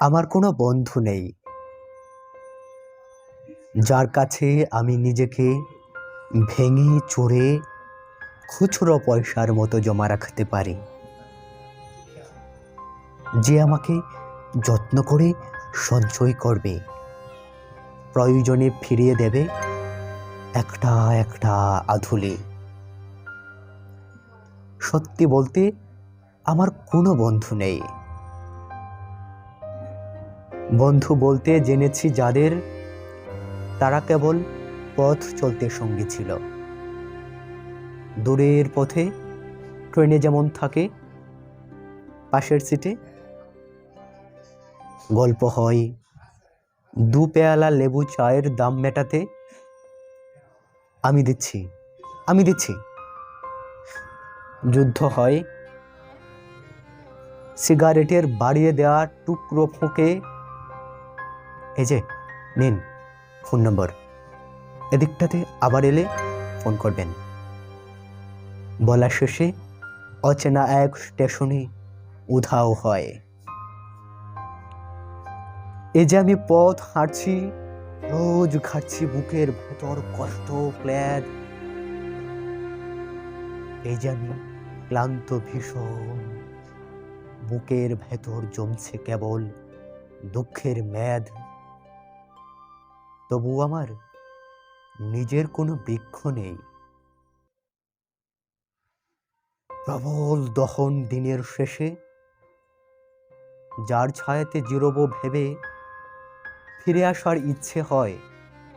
আমার কোনো বন্ধু নেই। যার কাছে আমি নিজেকে ভেঙে চড়ে খুচরো পয়সার মতো জমা রাখতে পারি। যে আমাকে যত্ন করে সঞ্চয় করবে, প্রয়োজনে ফিরিয়ে দেবে একটা একটা আধুলি। সত্যি বলতে, আমার কোনো বন্ধু নেই। বন্ধু বলতে জেনেছি যাদের তারা কেবল পথ চলতে সঙ্গী ছিল। দূরের পথে ট্রেনে যেমন থাকে, পাশের সিটে গল্প হয়। দু পেয়ালা লেবু চায়ের দাম মেটাতে আমি দিচ্ছি আমি দিচ্ছি। যুদ্ধ হয়। সিগারেটের বাড়িয়ে দেওয়া টুকরো ফোঁকে এই যে, নিন, ফোন নম্বর। এদিকটাতে আবার এলে ফোন করবেন। বলা শেষে অচেনা এক স্টেশনে উধাও হয়। এই যে আমি পথ হাঁটছি, রোজ ঘাটছি বুকের ভেতর কষ্ট ক্ল্যাদ এই যে আমি ক্লান্ত ভীষণ, বুকের ভেতর জমছে কেবল দুঃখের মেদ। তবু আমার নিজের কোনো বৃক্ষ নেই। প্রবল দহন দিনের শেষে যার ছায়াতে জিরব ভেবে ফিরে আসার ইচ্ছে হয়,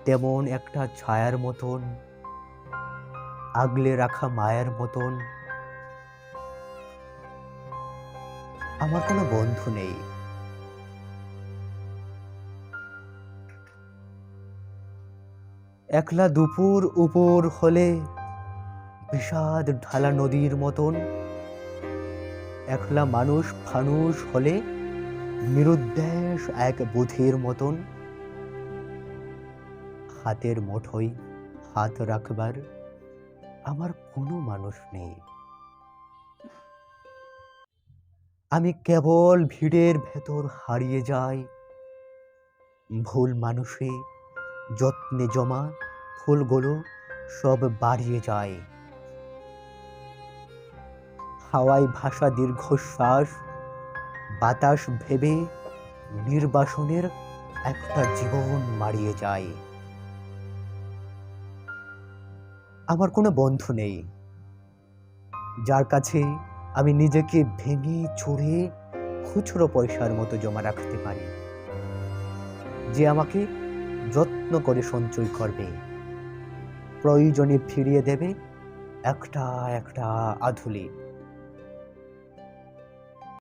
তেমন একটা ছায়ার মতন, আগলে রাখা মায়ের মতন। আমার কোনো বন্ধু নেই। একলা দুপুর উপর হলে বিষাদ ঢালা নদীর মতন। একলা মানুষ ফানুষ হলে নিরুদ্দেশ এক বুধির মতন। হাতের মুঠোয় হাত রাখবার আমার কোনো মানুষ নেই। আমি কেবল ভিড়ের ভেতর হারিয়ে যাই। ভুল মানুষে যত্নে জমা ফুলগুলো সব বাড়িয়ে যায়। হাওয়ায় ভাষা দীর্ঘশ্বাস, বাতাস ভেবে নির্বাসনের একটা জীবন মারিয়ে যায়। আমার কোনো বন্ধু নেই। যার কাছে আমি নিজেকে ভেঙে চড়ে খুচরো পয়সার মতো জমা রাখতে পারি। যে আমাকে যত্ন করে সঞ্চয় করবে। প্রয়োজনে ফিরিয়ে দেবে। একটা একটা আধুলি